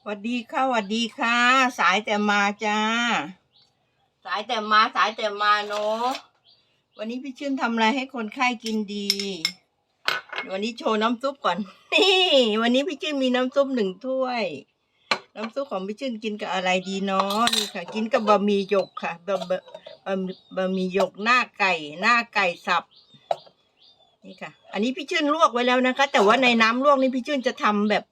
สวัสดีค่ะสวัสดีค่ะ สายแต่มาจ้า สายแต่มาสายแต่มาเนาะวันนี้พี่ชื่นทำอะไรให้คนไข้กินดีวันนี้โชว์น้ำซุปก่อนนี่วันนี้พี่ชื่นมีน้ำซุปหนึ่งถ้วย น้ำซุปของพี่ชื่นกินกับอะไรดีเนาะนี่ค่ะ กินกับบะหมี่หยกค่ะบะบะบะบะหมี่หยกหน้าไก่ หน้าไก่สับนี่ค่ะ อันนี้พี่ชื่นลวกไว้แล้วนะคะ แต่ว่าในน้ำลวกนี่พี่ชื่นจะทำแบบ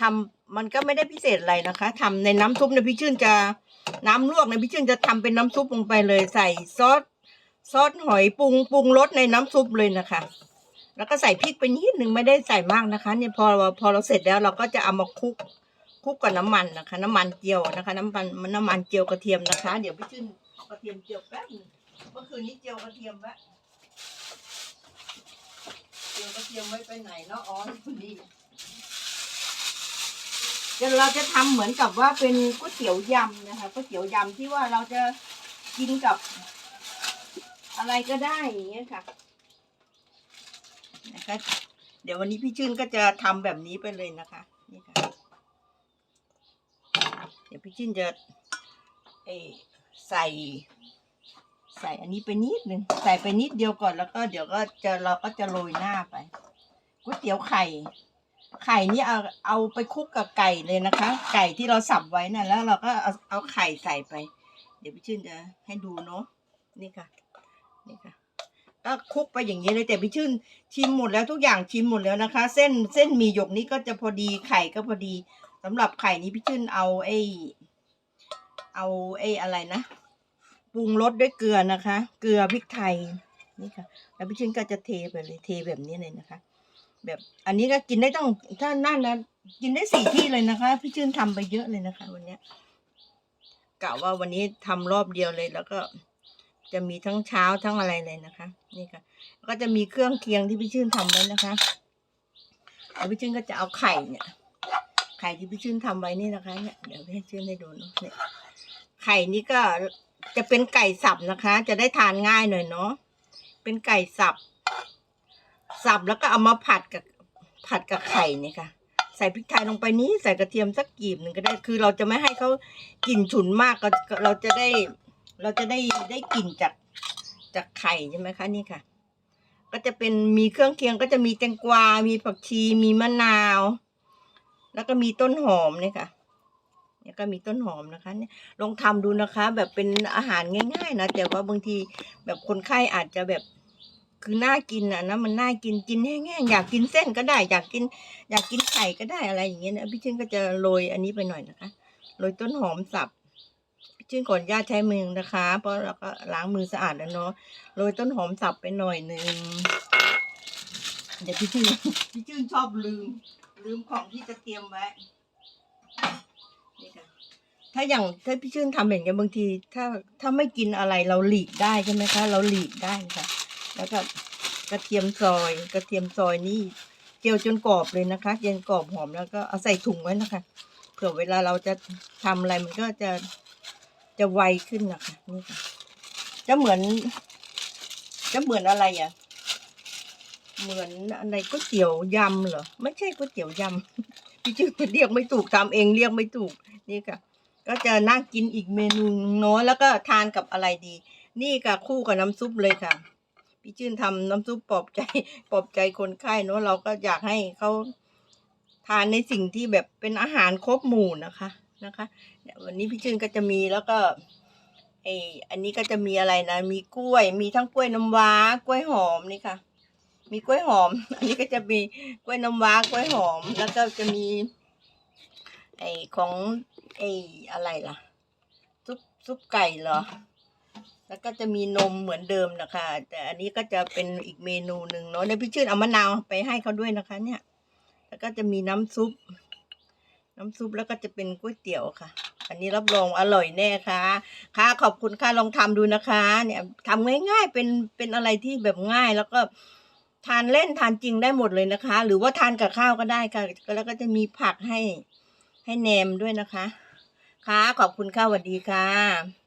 ทำ มันก็ไม่ได้พิเศษอะไรนะคะทำในน้ำซุปเนี่ยพี่ชื่นจะน้ำลวกเนี่ยพี่ชื่นจะทำเป็นน้ำซุปลงไปเลย ใส่ซอสซอสหอยปรุงปรุงรสในน้ำซุปเลยนะคะ แล้วก็ใส่พริกไปนิดหนึ่งไม่ได้ใส่มากนะคะเนี่ยพอพอเราเสร็จแล้วเราก็จะเอามาคลุกคลุกกับน้ำมันนะคะ น้ำมันเจียวนะคะ น้ำมันน้ำมันเจียวกระเทียมนะคะ เดี๋ยวพี่ชื่นกระเทียมเจียวแป๊บเมื่อคืนนี้เจียวกระเทียมไว้เดี๋ยวกระเทียมไว้ไปไหนเนาะอ๋อนี่ เดี๋ยวเราจะทำเหมือนกับว่าเป็นก๋วยเตี๋ยวยำนะคะก๋วยเตี๋ยวยำที่ว่าเราจะกินกับ อะไรก็ได้อย่างเงี้ยค่ะนะคะ เดี๋ยววันนี้พี่ชื่นก็จะทำแบบนี้ไปเลยนะคะนี่ค่ะเดี๋ยวพี่ชื่นจะเออใส่ใส่อันนี้ไปนิดหนึ่งใส่ไปนิดเดียวก่อนแล้วก็เดี๋ยวก็จะเราก็จะโรยหน้าไปก๋วยเตี๋ยวไข่ ไข่นี่เอาเอาไปคลุกกับไก่เลยนะคะ ไก่ที่เราสับไว้น่ะแล้วเราก็เอาเอาไข่ใส่ไป เดี๋ยวพี่ชื่นจะให้ดูเนาะนี่ค่ะนี่ค่ะก็คลุกไปอย่างนี้เลยแต่พี่ชื่นชิมหมดแล้วทุกอย่างชิมหมดแล้วนะคะ เส้นเส้นมีหยกนี้ก็จะพอดีไข่ก็พอดีสำหรับไข่นี้พี่ชื่นเอาไอ้เอาไอ้อะไรนะปรุงรสด้วยเกลือนะคะ เกลือพริกไทยนี่ค่ะ แล้วพี่ชื่นก็จะเทไปเลยเทแบบนี้เลยนะคะ แบบ อันนี้ก็กินได้ต้องถ้านั่นนะกินได้สี่ที่เลยนะคะ พี่ชื่นทำไปเยอะเลยนะคะ วันเนี้ยกะว่าวันนี้ทำรอบเดียวเลยแล้วก็ จะมีทั้งเช้าทั้งอะไรเลยนะคะ นี่ค่ะ ก็จะมีเครื่องเคียงที่พี่ชื่นทำไว้นะคะแล้วพี่ชื่นก็จะเอาไข่เนี่ย ไข่ที่พี่ชื่นทำไว้นี่นะคะ เนี่ยเดี๋ยวให้ชื่นให้ดูเนาะเนี่ยไข่นี่ก็จะเป็นไก่สับนะคะ จะได้ทานง่ายหน่อยเนาะเป็นไก่สับ สับแล้วก็เอามาผัดกับผัดกับไข่เนี่ยค่ะ ใส่พริกไทยลงไปนี้ใส่กระเทียมสักกีบหนึ่งก็ได้ คือเราจะไม่ให้เขากลิ่นฉุนมากก็เราจะได้ เราจะได้ได้กลิ่นจากจากไข่ใช่ไหมคะนี่ค่ะ ก็จะเป็นมีเครื่องเคียงก็จะมีแตงกวา มีผักชี มีมะนาว แล้วก็มีต้นหอมเนี่ยค่ะเนี่ยก็มีต้นหอมนะคะเนี่ยลองทำดูนะคะ แบบเป็นอาหารง่าย ๆ นะแต่ว่าบางทีแบบคนไข้อาจจะแบบ คือน่ากินอะนะมันน่ากินกินแห้งๆอยากกินเส้นก็ได้ อยากกิน อยากกินไข่ก็ได้อะไรอย่างเงี้ยนะพี่ชื่นก็จะโรยอันนี้ไปหน่อยนะคะโรยต้นหอมสับพี่ชื่นขออนุญาตใช้มือนะคะ เพราะเราก็ล้างมือสะอาดแล้วเนาะโรยต้นหอมสับไปหน่อยหนึ่งเดี๋ยวพี่ชื่นพี่ชื่นชอบลืม ลืมของที่จะเตรียมไว้นี่ค่ะถ้าอย่างถ้าพี่ชื่นทำอย่างเงี้ยบางที ถ้าถ้าไม่กินอะไรเราหลีกได้ใช่ไหมคะ เราหลีกได้ค่ะ แล้วก็กระเทียมซอย กระเทียมซอยนี่เจียวจนกรอบเลยนะคะเจียวกรอบหอมแล้วก็เอาใส่ถุงไว้นะคะเผื่อเวลาเราจะทำอะไรมันก็จะจะไวขึ้นนะคะนี่ค่ะจะเหมือน จะเหมือนอะไรอะ เหมือนอะไรก๋วยเตี๋ยวยำเหรอไม่ใช่ก๋วยเตี๋ยวยำพี่ชื่อเรียกไม่ถูกทำเองเรียกไม่ถูกนี่ค่ะ ก็จะน่ากินอีกเมนูนึงเนาะแล้วก็ทานกับอะไรดี นี่ค่ะคู่กับน้ำซุปเลยค่ะ พี่ชื่นทำน้ำซุปปลอบใจปลอบใจคนไข้เนอะเราก็อยากให้เขาทานในสิ่งที่แบบเป็นอาหารครบหมู่นะคะนะคะเนี่ยวันนี้พี่ชื่นก็จะมีแล้วก็ไออันนี้ก็จะมีอะไรนะ มีกล้วย มีทั้งกล้วยน้ำว้ากล้วยหอมนี่ค่ะ มีกล้วยหอม อันนี้ก็จะมีกล้วยน้ำว้ากล้วยหอม แล้วก็จะมี ไอของไออะไรล่ะ ซุปซุปไก่เหรอ แล้วก็จะมีนมเหมือนเดิมนะคะ แต่อันนี้ก็จะเป็นอีกเมนูหนึ่งเนาะในพี่ชื่นเอามะนาวไปให้เขาด้วยนะคะ เนี่ย แล้วก็จะมีน้ำซุป น้ำซุปแล้วก็จะเป็นก๋วยเตี๋ยวค่ะ อันนี้รับรองอร่อยแน่ค่ะ ค่ะขอบคุณค่ะลองทำดูนะคะ เนี่ยทำง่าย ๆ เป็นเป็นอะไรที่แบบง่ายแล้วก็ทานเล่นทานจริงได้หมดเลยนะคะ หรือว่าทานกับข้าวก็ได้ค่ะแล้วก็จะมีผักให้ให้แหนมด้วยนะคะ ค่ะขอบคุณค่ะสวัสดีค่ะ